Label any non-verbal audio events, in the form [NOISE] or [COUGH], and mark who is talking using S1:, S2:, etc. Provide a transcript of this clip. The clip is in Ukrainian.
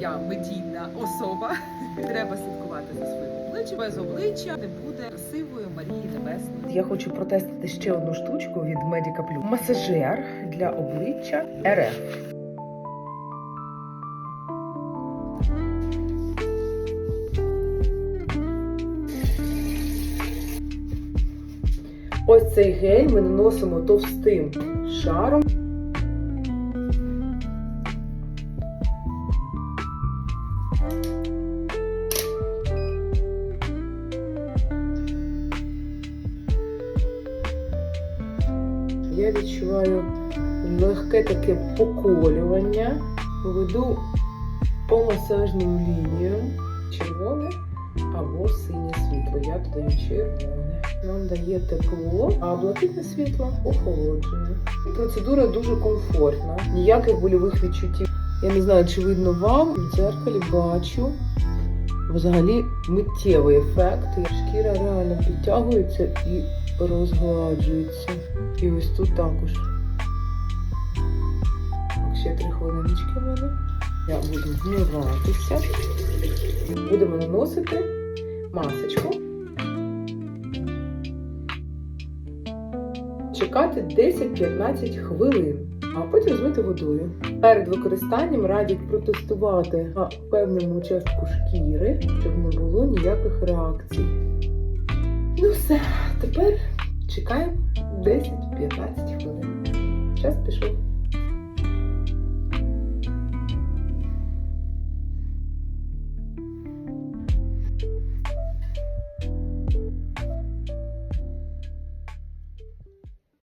S1: я медійна особа. [LAUGHS] Треба слідкувати за своїм обличчям. Без обличчя не буде красивої Марії Небесної.
S2: Я хочу протестити ще одну штучку від Medica Plus. Масажер для обличчя РФ. Ось цей гель ми наносимо товстим шаром. Я відчуваю легке таке поколювання. Веду по масажним лініям червоне або синє світло. Я додаю червоне. Нам дає тепло, а блакитне світло охолоджує. Процедура дуже комфортна, ніяких больових відчуттів. Я не знаю, чи видно вам. В дзеркалі бачу взагалі миттєвий ефект. Шкіра реально підтягується і розгладжується. І ось тут також. Ще три хвилиночки в мене. Я буду вмиватися. Будемо наносити масочку. Чекати 10-15 хвилин, а потім змити водою. Перед використанням радять протестувати певному участку шкіри, щоб не було ніяких реакцій. Ну все, тепер чекаємо 10-15 хвилин. Час пішов.